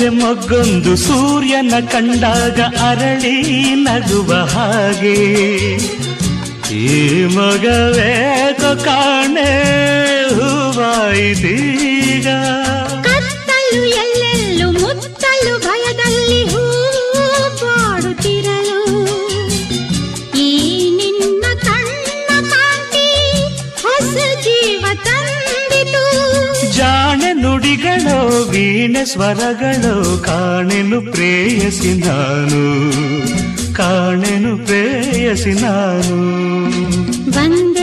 ತಾವರೆ ಮೊಗ್ಗೊಂದು ಸೂರ್ಯನ ಕಂಡಾಗ ಅರಳಿ ನಗುವ ಹಾಗೆ. ಈ ಮಗವೇಕೋ ಕಾಣೆ ಹೂವಾಯಿತೀಗ ಜಾಣೆ ನುಡಿಗಳೋ ವೀಣೆ ಸ್ವರಗಳೋ ಕಾಣೆನು ಪ್ರೇಯಸಿ ನಾನು ಕಾಣೆನು ಪ್ರೇಯಸಿ ನಾನು ಬಂದೆ